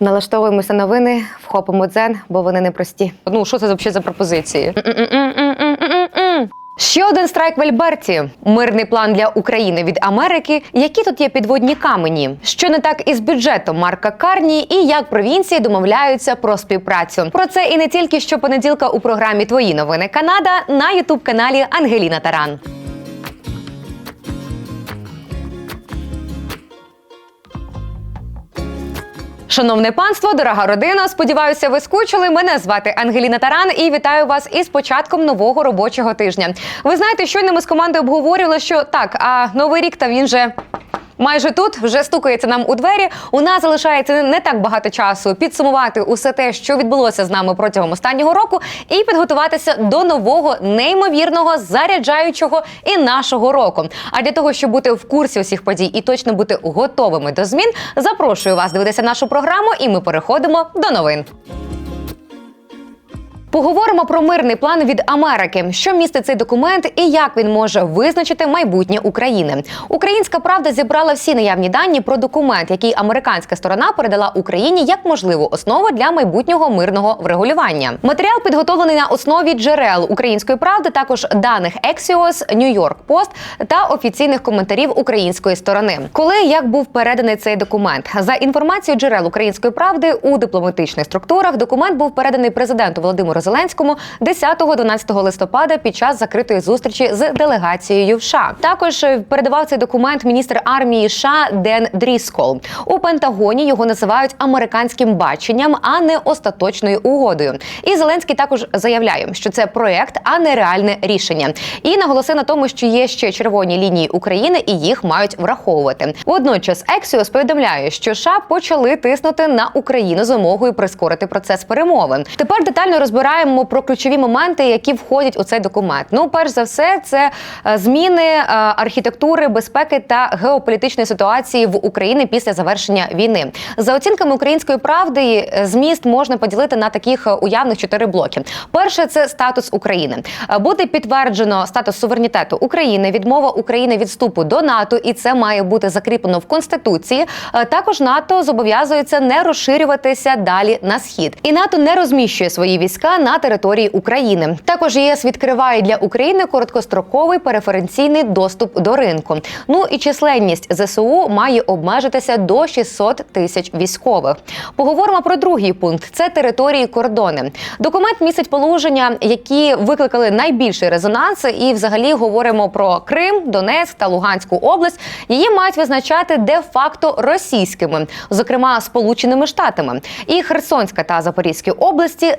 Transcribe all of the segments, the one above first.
Налаштовуємося на новини, вхопимо дзен, бо вони непрості. Ну що це взагалі за пропозиції? Ще один страйк в Альберті. Мирний план для України від Америки. Які тут є підводні камені? Що не так із бюджетом Марка Карні, і як провінції домовляються про співпрацю? Про це і не тільки щопонеділка у програмі Твої новини Канада на ютуб каналі Ангеліна Таран. Шановне панство, дорога родина. Сподіваюся, ви скучили. Мене звати Ангеліна Таран і вітаю вас із початком нового робочого тижня. Ви знаєте, щойно ми з командою обговорювали, що так, а новий рік та він же. Майже тут вже стукається нам у двері. У нас залишається не так багато часу підсумувати усе те, що відбулося з нами протягом останнього року, і підготуватися до нового неймовірного заряджаючого і нашого року. А для того, щоб бути в курсі усіх подій і точно бути готовими до змін, запрошую вас дивитися нашу програму, і ми переходимо до новин. Поговоримо про мирний план від Америки, що містить цей документ і як він може визначити майбутнє України. Українська правда зібрала всі наявні дані про документ, який американська сторона передала Україні як можливу основу для майбутнього мирного врегулювання. Матеріал підготовлений на основі джерел української правди, також даних New York Post та офіційних коментарів української сторони. Коли як був переданий цей документ, за інформацією джерел української правди у дипломатичних структурах, документ був переданий президенту Володимиру Зеленському 10-12 листопада під час закритої зустрічі з делегацією в США. Також е, передавав цей документ міністр армії США Ден Дріскол. У Пентагоні його називають американським баченням, а не остаточною угодою. І Зеленський також заявляє, що це проект, а не реальне рішення. І наголосив на тому, що є ще червоні лінії України, і їх мають враховувати. Водночас Ексіос повідомляє, що США почали тиснути на Україну з вимогою прискорити процес перемовин. Тепер детально розбираємо про ключові моменти, які входять у цей документ. Ну, перш за все, це е, зміни е, архітектури безпеки та геополітичної ситуації в Україні після завершення війни. За оцінками української правди, е, зміст можна поділити на таких уявних чотири блоки. Перше це статус України. Буде підтверджено статус суверенітету України, відмова України від вступу до НАТО, і це має бути закріплено в конституції. Також НАТО зобов'язується не розширюватися далі на схід, і НАТО не розміщує свої війська на території України. Також ЄС відкриває для України короткостроковий преференційний доступ до ринку. Ну і численність ЗСУ має обмежитися до 600 тисяч військових. Поговоримо про другий пункт: це території кордони. Документ містить положення, які викликали найбільший резонанс, і взагалі говоримо про Крим, Донецьк та Луганську область. Її мають визначати де-факто російськими, зокрема Сполученими Штатами. І Херсонська та Запорізькі області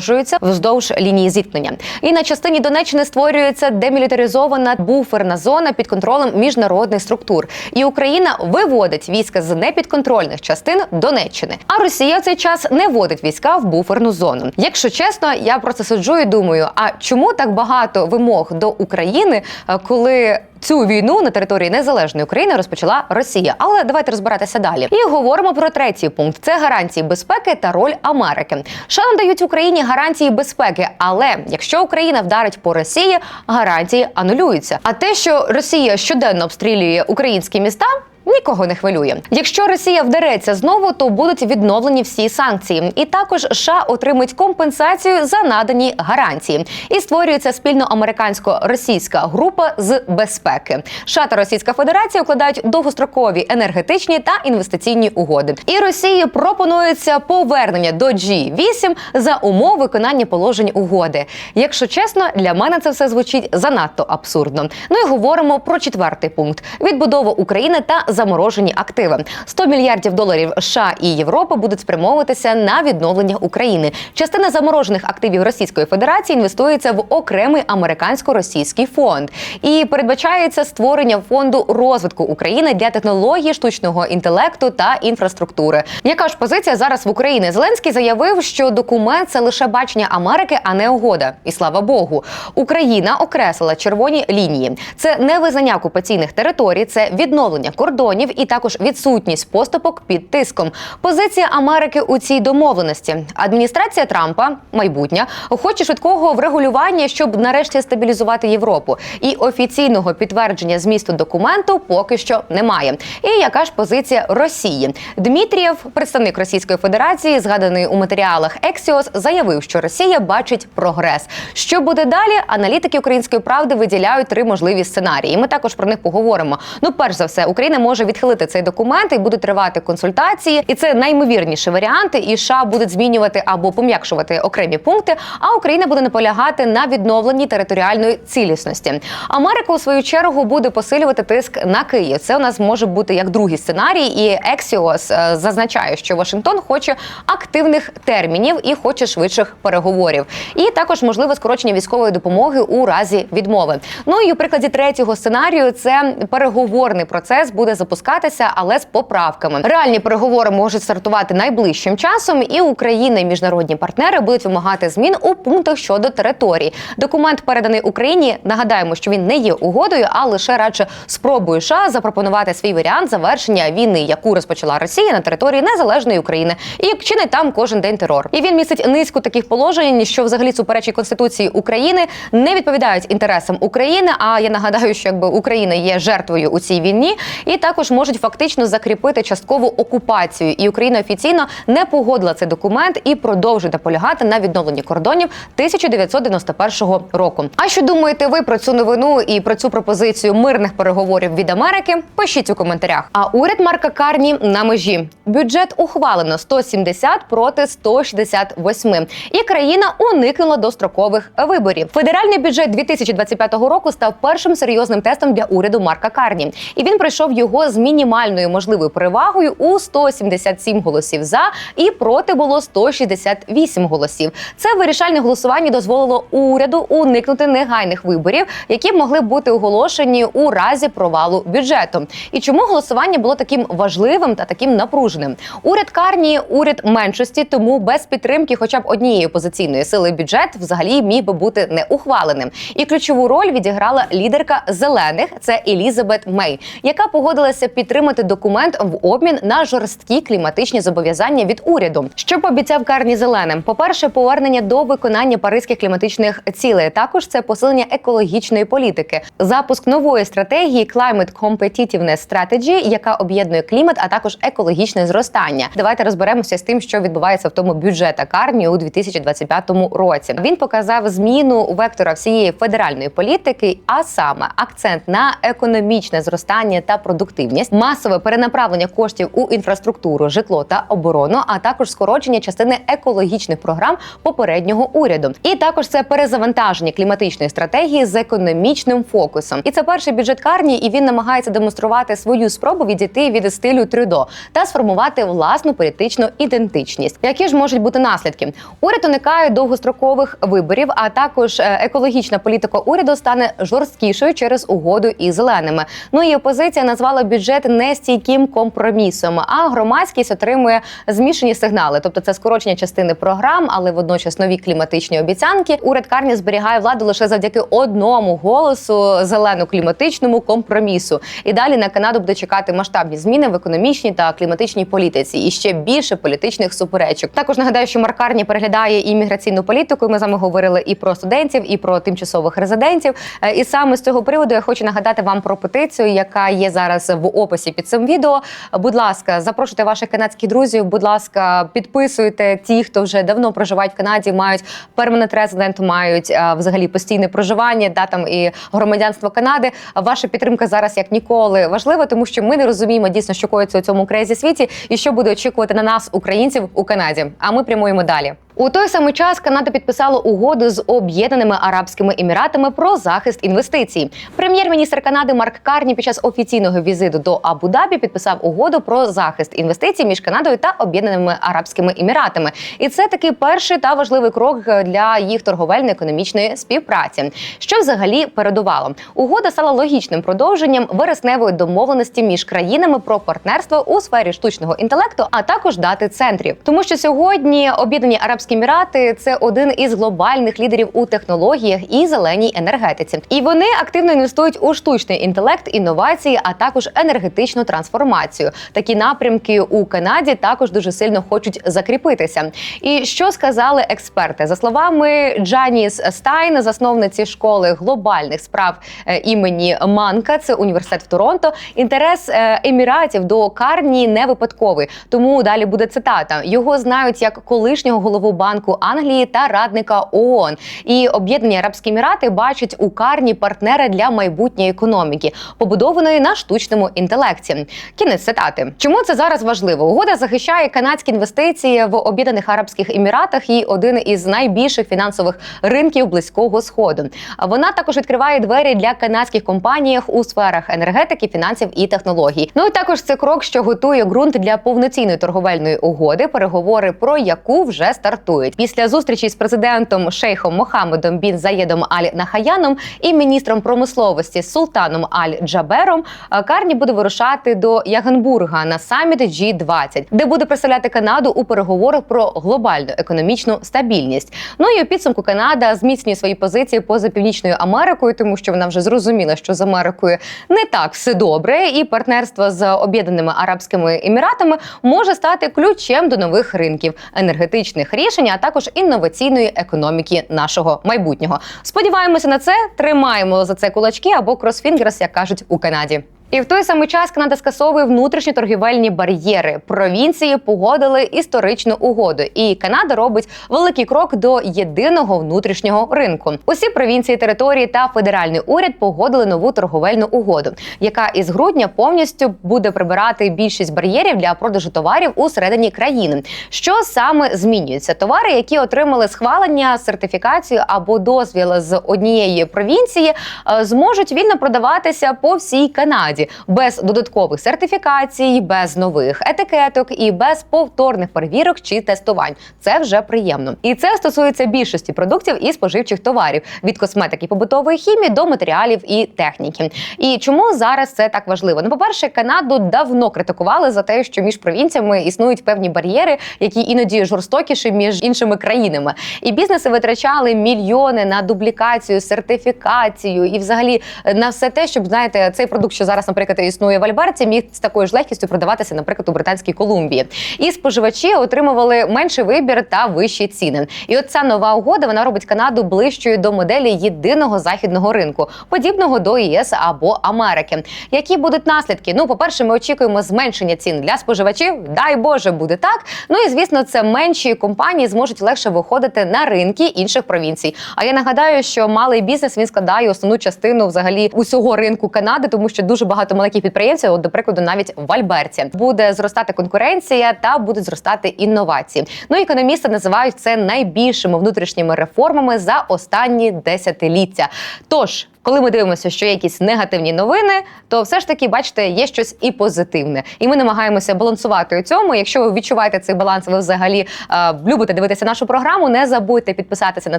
заморожуються вздовж лінії зіткнення. І на частині Донеччини створюється демілітаризована буферна зона під контролем міжнародних структур. І Україна виводить війська з непідконтрольних частин Донеччини. А Росія в цей час не вводить війська в буферну зону. Якщо чесно, я просто сиджу і думаю: а чому так багато вимог до України, е, коли Цю війну на території незалежної України розпочала Росія. Але давайте розбиратися далі. І говоримо про третій пункт: це гарантії безпеки та роль Америки. США надають Україні гарантії безпеки, але якщо Україна вдарить по Росії, гарантії анулюються. А те, що Росія щоденно обстрілює українські міста. Нікого не хвилює. Якщо Росія вдареться знову, то будуть відновлені всі санкції, і також США отримують компенсацію за надані гарантії. І створюється спільно американсько-російська група з безпеки. США та Російська Федерація укладають довгострокові енергетичні та інвестиційні угоди. І Росії пропонується повернення до G8 за умов виконання положень угоди. Якщо чесно, для мене це все звучить занадто абсурдно. Ну і говоримо про четвертий пункт: відбудову України та заморожені активи. 100 мільярдів доларів США і Європи будуть спрямовуватися на відновлення України. Частина заморожених активів Російської Федерації інвестується в окремий американсько-російський фонд. І передбачається створення фонду розвитку України для технології штучного інтелекту та інфраструктури. Яка ж позиція зараз в Україні? Зеленський заявив, що документ це лише бачення Америки, а не угода. І слава Богу, Україна окреслила червоні лінії. Це не визнання окупаційних територій, це відновлення кордонів кордонів і також відсутність поступок під тиском. Позиція Америки у цій домовленості. Адміністрація Трампа, майбутня, хоче швидкого врегулювання, щоб нарешті стабілізувати Європу. І офіційного підтвердження змісту документу поки що немає. І яка ж позиція Росії? Дмитрієв, представник Російської Федерації, згаданий у матеріалах Ексіос, заявив, що Росія бачить прогрес. Що буде далі? Аналітики української правди виділяють три можливі сценарії. Ми також про них поговоримо. Ну, перш за все, Україна може відхилити цей документ і буде тривати консультації, і це наймовірніші варіанти. І США будуть змінювати або пом'якшувати окремі пункти. А Україна буде наполягати на відновленні територіальної цілісності. Америка у свою чергу буде посилювати тиск на Київ. Це у нас може бути як другий сценарій. І Ексіос е, зазначає, що Вашингтон хоче активних термінів і хоче швидших переговорів. І також можливе скорочення військової допомоги у разі відмови. Ну і у прикладі третього сценарію це переговорний процес буде запускатися, але з поправками. Реальні переговори можуть стартувати найближчим часом, і Україна і міжнародні партнери будуть вимагати змін у пунктах щодо території. Документ переданий Україні. Нагадаємо, що він не є угодою, а лише радше спробою США запропонувати свій варіант завершення війни, яку розпочала Росія на території незалежної України, і чинить там кожен день терор. І він містить низку таких положень, що взагалі суперечить конституції України, не відповідають інтересам України. А я нагадаю, що якби Україна є жертвою у цій війні, і також можуть фактично закріпити часткову окупацію. І Україна офіційно не погодила цей документ і продовжує наполягати на відновленні кордонів 1991 року. А що думаєте ви про цю новину і про цю пропозицію мирних переговорів від Америки? Пишіть у коментарях. А уряд Марка Карні на межі бюджет ухвалено 170 проти 168. І країна уникнула дострокових виборів. Федеральний бюджет 2025 року став першим серйозним тестом для уряду Марка Карні, і він пройшов його з мінімальною можливою перевагою у 177 голосів за і проти було 168 голосів. Це вирішальне голосування дозволило уряду уникнути негайних виборів, які могли бути оголошені у разі провалу бюджету. І чому голосування було таким важливим та таким напруженим? Уряд Карні, уряд меншості, тому без підтримки, хоча б однієї опозиційної сили бюджет взагалі міг би бути не ухваленим. І ключову роль відіграла лідерка зелених, це Елізабет Мей, яка погодилася підтримати документ в обмін на жорсткі кліматичні зобов'язання від уряду. Що пообіцяв Карні зеленим? По перше, повернення до виконання паризьких кліматичних цілей. Також це посилення екологічної політики, запуск нової стратегії Climate Competitiveness Strategy, яка об'єднує клімат, а також екологічне зростання. Давайте розберемося з тим, що відбувається в тому бюджета Карні у 2025 році. Він показав зміну вектора всієї федеральної політики, а саме акцент на економічне зростання та продуктивність, масове перенаправлення коштів у інфраструктуру, житло та оборону, а також скорочення частини екологічних програм попереднього уряду. І також це перезавантаження кліматичної стратегії з економічним фокусом. І це перший бюджет Карні, і він намагається демонструвати свою спробу відійти від стилю Трюдо та сформувати власну політичну ідентичність. Які ж можуть бути наслідки? Уряд уникає довгострокових виборів, а також е, екологічна політика уряду стане жорсткішою через угоду із зеленими. Ну і опозиція назвала бюджет нестійким компромісом. А громадськість отримує змішані сигнали, тобто це скорочення частини програм, але водночас нові кліматичні обіцянки. Уряд Карні зберігає владу лише завдяки одному голосу зелено-кліматичному компромісу. І далі на Канаду буде чекати масштабні зміни в економічній та кліматичній політиці і ще більше політичних суперечок. Також нагадаю, що Марк Карні переглядає і міграційну політику. Ми з вами говорили і про студентів, і про тимчасових резидентів. Е, І саме з цього приводу я хочу нагадати вам про петицію, яка є зараз в описі під цим відео. Будь ласка, запрошуйте ваших канадських друзів. Будь ласка, підписуйте ті, хто вже давно проживають в Канаді, мають перманент резидент, мають е, взагалі постійне проживання, да там і громадянство Канади. Ваша підтримка зараз як ніколи важлива, тому що ми не розуміємо дійсно, що коїться у цьому крейзі світі, і що буде очікувати на нас, українців, у Канаді. А ми прямуємо далі. У той самий час Канада підписала угоду з Об'єднаними Арабськими Еміратами про захист інвестицій. Прем'єр-міністр Канади Марк Карні під час офіційного візиту до Абу-Дабі підписав угоду про захист інвестицій між Канадою та Об'єднаними Арабськими Еміратами. І це такий перший та важливий крок для їх торговельно-економічної співпраці. Що взагалі передувало? Угода стала логічним продовженням вересневої домовленості між країнами про партнерство у сфері штучного інтелекту, а також дати центрів. Тому що сьогодні об'єднані арабські Арабські Емірати це один із глобальних лідерів у технологіях і зеленій енергетиці. І вони активно інвестують у штучний інтелект, інновації, а також енергетичну трансформацію. Такі напрямки у Канаді також дуже сильно хочуть закріпитися. І що сказали експерти? За словами Джаніс Стайн, засновниці школи глобальних справ е, імені Манка, це університет в Торонто. Інтерес е, еміратів до Карні не випадковий. Тому далі буде цитата. Його знають як колишнього голову банку Англії та радника ООН. І об'єднані Арабські Емірати бачать у Карні партнера для майбутньої економіки, побудованої на штучному інтелекті. Кінець цитати. Чому це зараз важливо? Угода захищає канадські інвестиції в Об'єднаних Арабських Еміратах і один із найбільших фінансових ринків близького сходу. Вона також відкриває двері для канадських компаній у сферах енергетики, фінансів і технологій. Ну і також це крок, що готує ґрунт для повноцінної торговельної угоди, переговори про яку вже стартують. Після зустрічі з президентом Шейхом Мохамедом бін Заєдом Аль Нахаяном і міністром промисловості Султаном Аль Джабером е, Карні буде вирушати до Ягенбурга на саміт G20, де буде представляти Канаду у переговорах про глобальну економічну стабільність. Ну і у підсумку Канада зміцнює свої позиції поза північною Америкою, тому що вона вже зрозуміла, що з Америкою не так все добре, і партнерство з об'єднаними арабськими еміратами може стати ключем до нових ринків, енергетичних рішень, а також інноваційної економіки нашого майбутнього. Сподіваємося на це, тримаємо за це кулачки або кросфінгерс, як кажуть у Канаді. І в той самий час Канада скасовує внутрішні торгівельні бар'єри. Провінції погодили історичну угоду, і Канада робить великий крок до єдиного внутрішнього ринку. Усі провінції, території та федеральний уряд погодили нову торговельну угоду, яка із грудня повністю буде прибирати більшість бар'єрів для продажу товарів у середині країни. Що саме змінюється? Товари, які отримали схвалення, сертифікацію або дозвіл з однієї провінції, е, зможуть вільно продаватися по всій Канаді без додаткових сертифікацій, без нових етикеток і без повторних перевірок чи тестувань. Це вже приємно. І це стосується більшості продуктів і споживчих товарів від косметики, побутової хімії до матеріалів і техніки. І чому зараз це так важливо? Ну, по перше, Канаду давно критикували за те, що між провінціями існують певні бар'єри, які іноді жорстокіші між іншими країнами. І бізнеси витрачали мільйони на дублікацію, сертифікацію і, взагалі, на все те, щоб знаєте, цей продукт, що зараз, наприклад, існує в Альберті, міг з такою ж легкістю продаватися, наприклад, у Британській Колумбії. І споживачі отримували менший вибір та вищі ціни. І от ця нова угода вона робить Канаду ближчою до моделі єдиного західного ринку, подібного до ЄС або Америки. Які будуть наслідки? Ну, по-перше, ми очікуємо зменшення цін для споживачів. Дай Боже, буде так. Ну і звісно, це менші компанії зможуть легше виходити на ринки інших провінцій. А я нагадаю, що малий бізнес він складає основну частину взагалі усього ринку Канади, тому що дуже багато маленьких підприємців, от, до прикладу, навіть в Альберті буде зростати конкуренція та будуть зростати інновації. Ну економісти називають це найбільшими внутрішніми реформами за останні десятиліття. Тож. Коли ми дивимося, що є якісь негативні новини, то все ж таки, бачите, є щось і позитивне, і ми намагаємося балансувати у цьому. Якщо ви відчуваєте цей баланс, ви взагалі е, любите дивитися нашу програму. Не забудьте підписатися на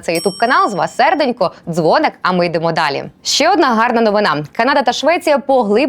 цей ютуб канал. З вас серденько, дзвоник. А ми йдемо далі. Ще одна гарна новина: Канада та Швеція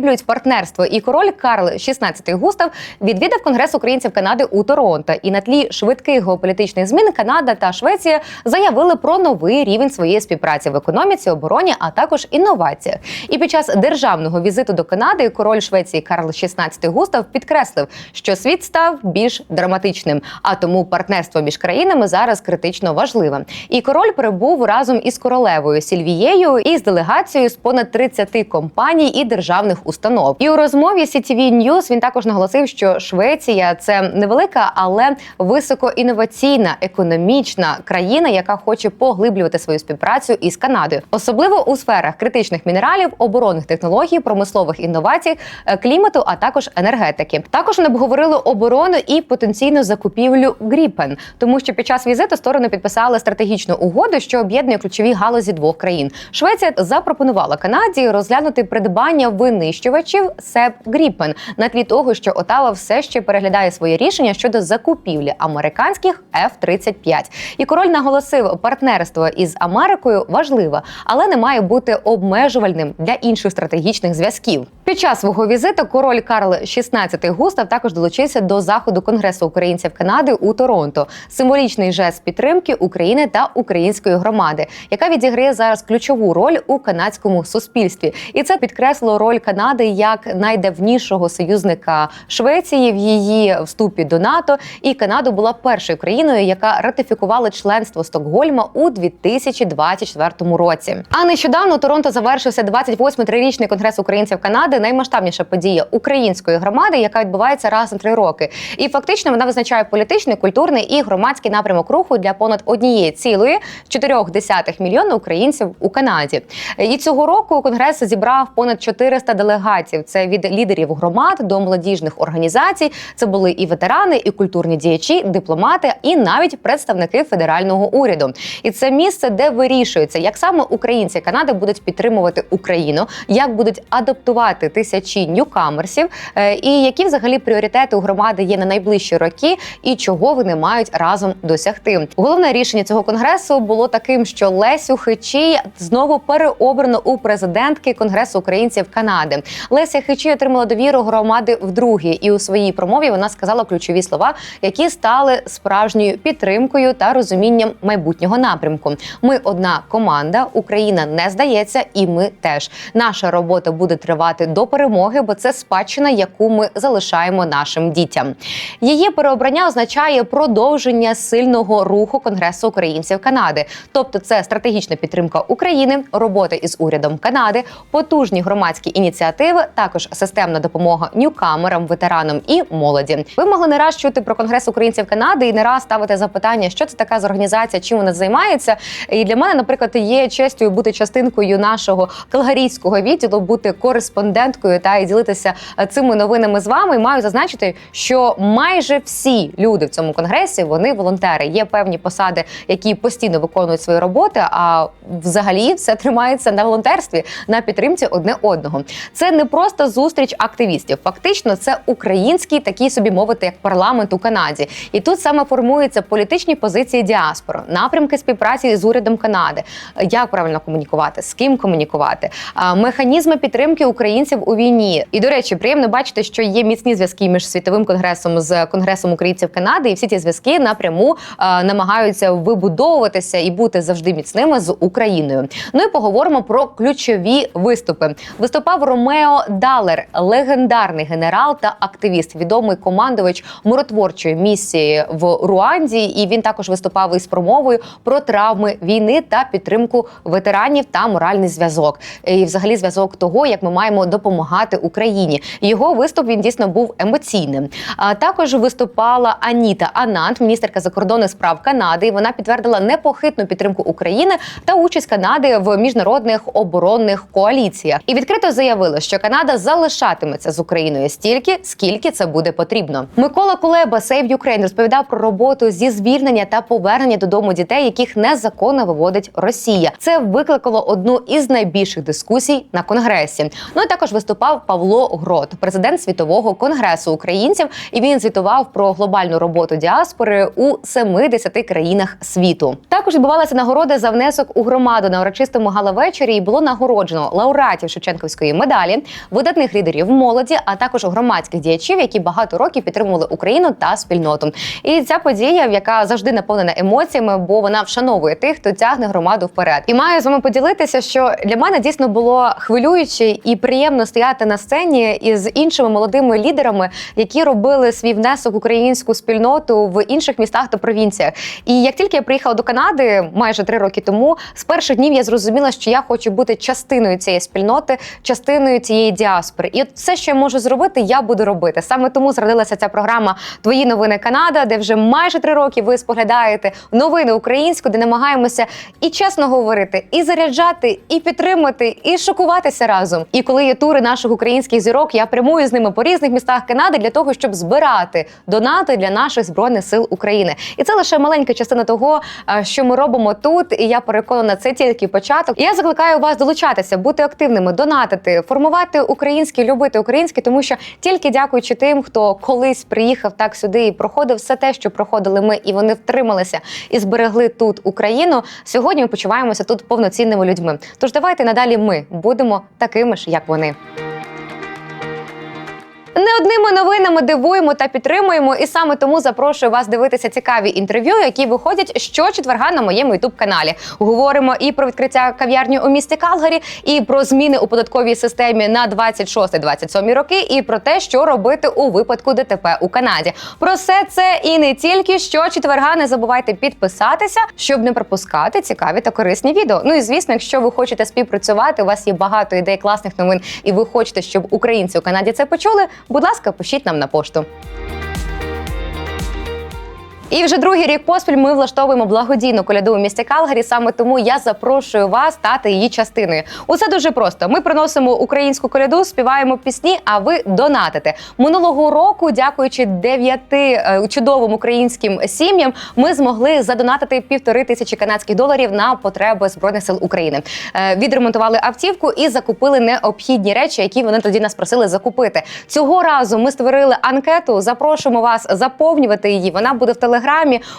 поглиблюють партнерство. І король Карл XVI Густав відвідав конгрес українців Канади у Торонто. І на тлі швидких геополітичних змін Канада та Швеція заявили про новий рівень своєї співпраці в економіці, обороні, а також інноваціях. І під час державного візиту до Канади король Швеції Карл XVI Густав підкреслив, що світ став більш драматичним, а тому партнерство між країнами зараз критично важливе. І король прибув разом із королевою Сільвією і з делегацією з понад 30 компаній і державних установ. І у розмові CTV News він також наголосив, що Швеція це невелика, але високоінноваційна економічна країна, яка хоче поглиблювати свою співпрацю із Канадою, особливо у сферах критичних мінералів, оборонних технологій, промислових інновацій, е, клімату, а також енергетики. Також вони обговорили оборону і потенційну закупівлю Гріпен, тому що під час візиту сторони підписали стратегічну угоду, що об'єднує ключові галузі двох країн. Швеція запропонувала Канаді розглянути придбання винищувачів СЕП Гріпен на тлі того, що Отава все ще переглядає своє рішення щодо закупівлі американських F-35. І король наголосив, партнерство із Америкою важливе, але не має бути обмежувальним для інших стратегічних зв'язків. Під час свого візиту король Карл XVI Густав також долучився до заходу Конгресу українців Канади у Торонто. Символічний жест підтримки України та української громади, яка відіграє зараз ключову роль у канадському суспільстві, і це підкреслило роль Канади як найдавнішого союзника Швеції в її вступі до НАТО. І Канада була першою країною, яка ратифікувала членство Стокгольма у 2024 році. А нещодавно Торонто завершився 28-й трирічний конгрес українців Канади, наймасштабніша подія української громади, яка відбувається раз на три роки. І фактично вона визначає політичний, культурний і громадський напрямок руху для понад однієї цілої 4,4 мільйона українців у Канаді. І цього року конгрес зібрав понад 400 делегатів. Це від лідерів громад до молодіжних організацій. Це були і ветерани, і культурні діячі, дипломати, і навіть представники федерального уряду. І це місце, де вирішується, як саме українці Канади будуть підтримувати Україну, як будуть адаптувати тисячі ньюкамерсів, е, і які взагалі пріоритети у громади є на найближчі роки, і чого вони мають разом досягти. Головне рішення цього конгресу було таким, що Лесю Хичій знову переобрано у президентки Конгресу українців Канади. Леся Хичій отримала довіру громади вдруге, і у своїй промові вона сказала ключові слова, які стали справжньою підтримкою та розумінням майбутнього напрямку. Ми одна команда, Україна не здається, і ми теж. Наша робота буде тривати до перемоги, бо це спадщина, яку ми залишаємо нашим дітям. Її переобрання означає продовження сильного руху Конгресу українців Канади, тобто це стратегічна підтримка України, робота із урядом Канади, потужні громадські ініціативи, також системна допомога ньюкамерам, ветеранам і молоді. Ви могли не раз чути про Конгрес українців Канади і не раз ставити запитання, що це така за організація, чим вона займається. І для мене, наприклад, є честю бути частинкою нашого калгарійського відділу, бути кореспонденткою та і ділитися е, цими новинами з вами. І маю зазначити, що майже всі люди в цьому конгресі вони волонтери. Є певні посади, які постійно виконують свої роботи. А взагалі все тримається на волонтерстві, на підтримці одне одного. Це не просто зустріч активістів. Фактично, це український такий собі мовити, як парламент у Канаді. І тут саме формуються політичні позиції діаспори, напрямки співпраці з урядом Канади, як правильно комунікувати, з ким комунікувати, механізми підтримки українців у війні. І до речі, приємно бачити, що є міцні зв'язки між світовим конгресом з конгресом українців Канади, і всі ці зв'язки напряму намагаються вибудовуватися і бути завжди міцними з Україною. Ну і поговоримо про ключові виступи. Виступав Ромео Далер, легендарний генерал та активіст, відомий командувач миротворчої місії в Руанді. І він також виступав із промовою про травми війни та підтримку ветеранів та моральний зв'язок. І, взагалі, зв'язок того, як ми маємо допомагати Україні. Його виступ він дійсно був емоційним. А також виступала Аніта Анант, міністерка закордонних справ Канади. Вона підтвердила непохитну підтримку України та участь Канади в міжнародних оборонних коаліціях і відкрито заявила, що Канада залишатиметься з Україною стільки, скільки це буде потрібно. Микола Кулеба Save Ukraine розповідав про роботу зі звільнення та повернення додому дітей, яких незаконно виводить Росія. Це викликало одну із найбільших дискусій на конгресі. Ну і також виступав Павло Грот, президент світового конгресу українців, і він звітував про глобальну роботу діаспори у 70 країнах світу. Також відбувалися нагороди за внесок у громаду на урочистому галавечері. І було нагороджено лауреатів Шевченківської медалі, видатних лідерів молоді, а також громадських діячів, які багато років підтримували Україну та спільноту. І ця подія, яка завжди наповнена емоціями, бо вона вшановує тих, хто тягне громаду вперед. І маю з вами поділитися, що для мене дійсно було хвилююче і приємно стояти на сцені із іншими молодими лідерами, які робили свій внесок в українську спільноту в інших містах та провінціях. І як тільки я приїхала до Канади майже три роки тому, з перших днів я зрозуміла, що я хочу бути частиною цієї спільноти, частиною цієї діаспори. І от все, що я можу зробити, я буду робити. Саме тому зродилася ця програма Твої новини Канада, де вже майже три роки ви споглядаєте новини українську, де намагаємося і чесно говорити, і заряджати, і підтримати, і шокуватися разом. І коли є тури наших українських зірок, я прямую з ними по різних містах Канади для того, щоб збирати донати для наших збройних сил України. І це лише маленька частина того, е, що ми робимо тут. І я переконана, це тільки початок. І я закликаю вас долучатися, бути активними, донатити, формувати українське, любити українське, тому що тільки дякуючи тим, хто колись приїхав так сюди і проходив все те, що проходили ми, і вони втрималися і зберегли тут Україну. Сьогодні ми почуваємося тут повноцінними людьми. Тож давайте надалі ми будемо такими ж, як вони. Не одними новинами дивуємо та підтримуємо, і саме тому запрошую вас дивитися цікаві інтерв'ю, які виходять щочетверга на моєму ютуб каналі. Говоримо і про відкриття кав'ярні у місті Калгарі, і про зміни у податковій системі на 26-27 роки, і про те, що робити у випадку ДТП у Канаді. Про все це і не тільки щочетверга. Не забувайте підписатися, щоб не пропускати цікаві та корисні відео. Ну і звісно, якщо ви хочете співпрацювати, у вас є багато ідей класних новин, і ви хочете, щоб українці у Канаді це почули. Будь ласка, пишіть нам на пошту. І вже другий рік поспіль ми влаштовуємо благодійну коляду у місті Калгарі. Саме тому я запрошую вас стати її частиною. Усе дуже просто. Ми приносимо українську коляду, співаємо пісні, а ви донатите. Минулого року, дякуючи дев'яти е, чудовим українським сім'ям, ми змогли задонатити півтори тисячі канадських доларів на потреби збройних сил України. Е, Відремонтували автівку і закупили необхідні речі, які вони тоді нас просили закупити. Цього разу ми створили анкету. Запрошуємо вас заповнювати її. Вона буде в телеграмі.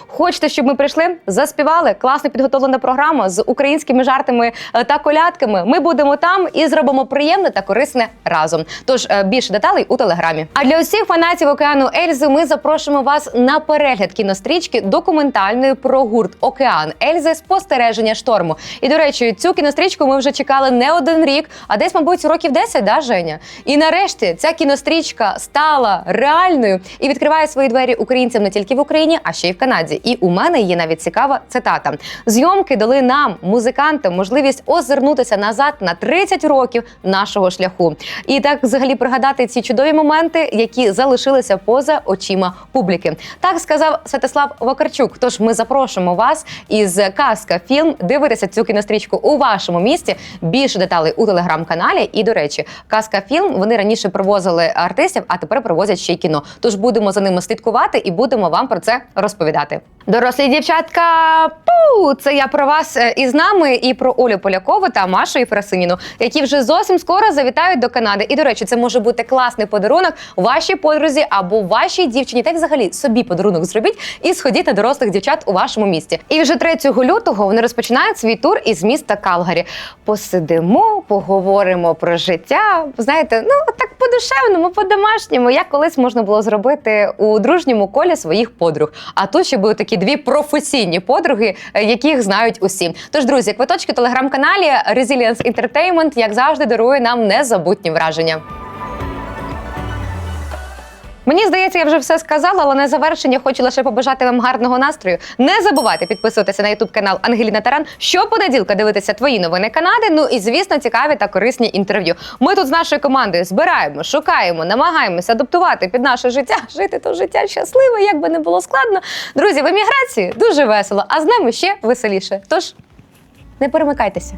Хочете, щоб ми прийшли? Заспівали класно підготовлена програма з українськими жартами е, та колядками. Ми будемо там і зробимо приємне та корисне разом. Тож е, більше деталей у телеграмі. А для усіх фанатів океану Ельзи ми запрошуємо вас на перегляд кінострічки документальної про гурт Океан Ельзи спостереження шторму. І до речі, цю кінострічку ми вже чекали не один рік, а десь, мабуть, років 10, да, Женя? І нарешті ця кінострічка стала реальною і відкриває свої двері українцям не тільки в Україні, а й в Канаді. І у мене є навіть цікава цитата: зйомки дали нам, музикантам, можливість озирнутися назад на 30 років нашого шляху. І так взагалі пригадати ці чудові моменти, які залишилися поза очима публіки. Так сказав Святослав Вакарчук. Тож ми запрошуємо вас із казка фільм дивитися цю кінострічку у вашому місті. Більше деталей у телеграм-каналі. І до речі, казка фільм вони раніше привозили артистів, а тепер привозять ще й кіно. Тож будемо за ними слідкувати і будемо вам про це розповідати. Дорослі дівчатка, пу! Це я про вас е, із нами і про Олю Полякову та Машу Єфросиніну, які вже зовсім скоро завітають до Канади. І до речі, це може бути класний подарунок вашій подрузі або вашій дівчині. Та й взагалі собі подарунок зробіть і сходіть на дорослих дівчат у вашому місті. І вже 3 лютого вони розпочинають свій тур із міста Калгарі. Посидимо, поговоримо про життя. Знаєте, ну так по-душевному, по-домашньому, як колись можна було зробити у дружньому колі своїх подруг. А тут ще були такі дві професійні подруги, е, яких знають усі. Тож, друзі, квиточки телеграм-каналі Resilience Entertainment, як завжди, дарує нам незабутні враження. Мені здається, я вже все сказала, але на завершення хочу лише побажати вам гарного настрою. Не забувайте підписуватися на ютуб канал Ангеліна Таран. Щопонеділка дивитися твої новини Канади. Ну і звісно, цікаві та корисні інтерв'ю. Ми тут з нашою командою збираємо, шукаємо, намагаємося адаптувати під наше життя, жити то життя щасливо, як би не було складно. Друзі, в еміграції дуже весело, а з нами ще веселіше. Тож не перемикайтеся.